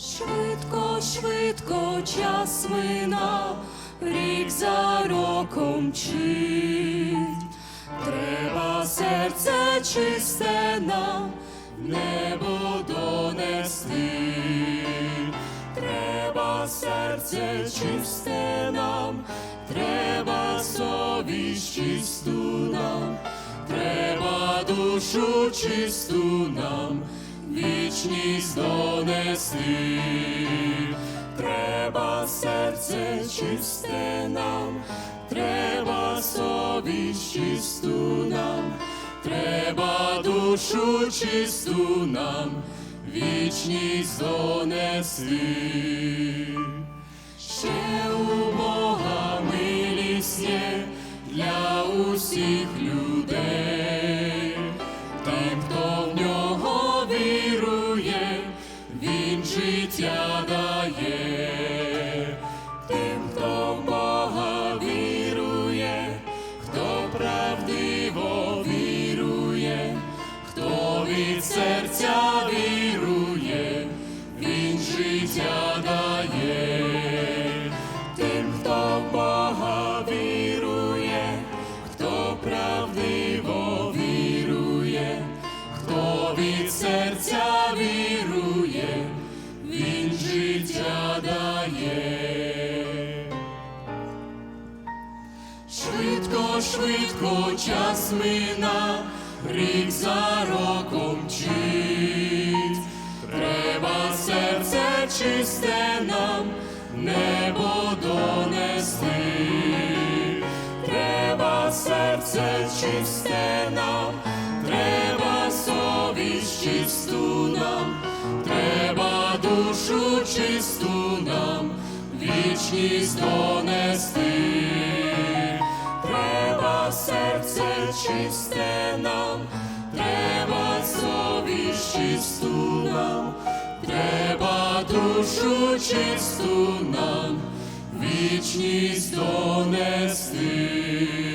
Швидко, швидко час минав, рік за роком мчить. Треба серце чисте нам, небо донести. Треба серце чисте нам, треба совість чисту нам, треба душу чисту нам, вічність донести. Треба серце чисте нам, треба совість чисту нам, треба душу чисту нам, вічність донести. Ще у Бога милість є для усіх людей, Швидко, час мина, рік за роком мчить. Треба серце чисте нам, небо донести. Треба серце чисте нам, треба совість чисту нам, треба душу чисту нам, вічність донести. Чисте нам, треба совість чисту нам, треба душу чисту нам, вічність донести.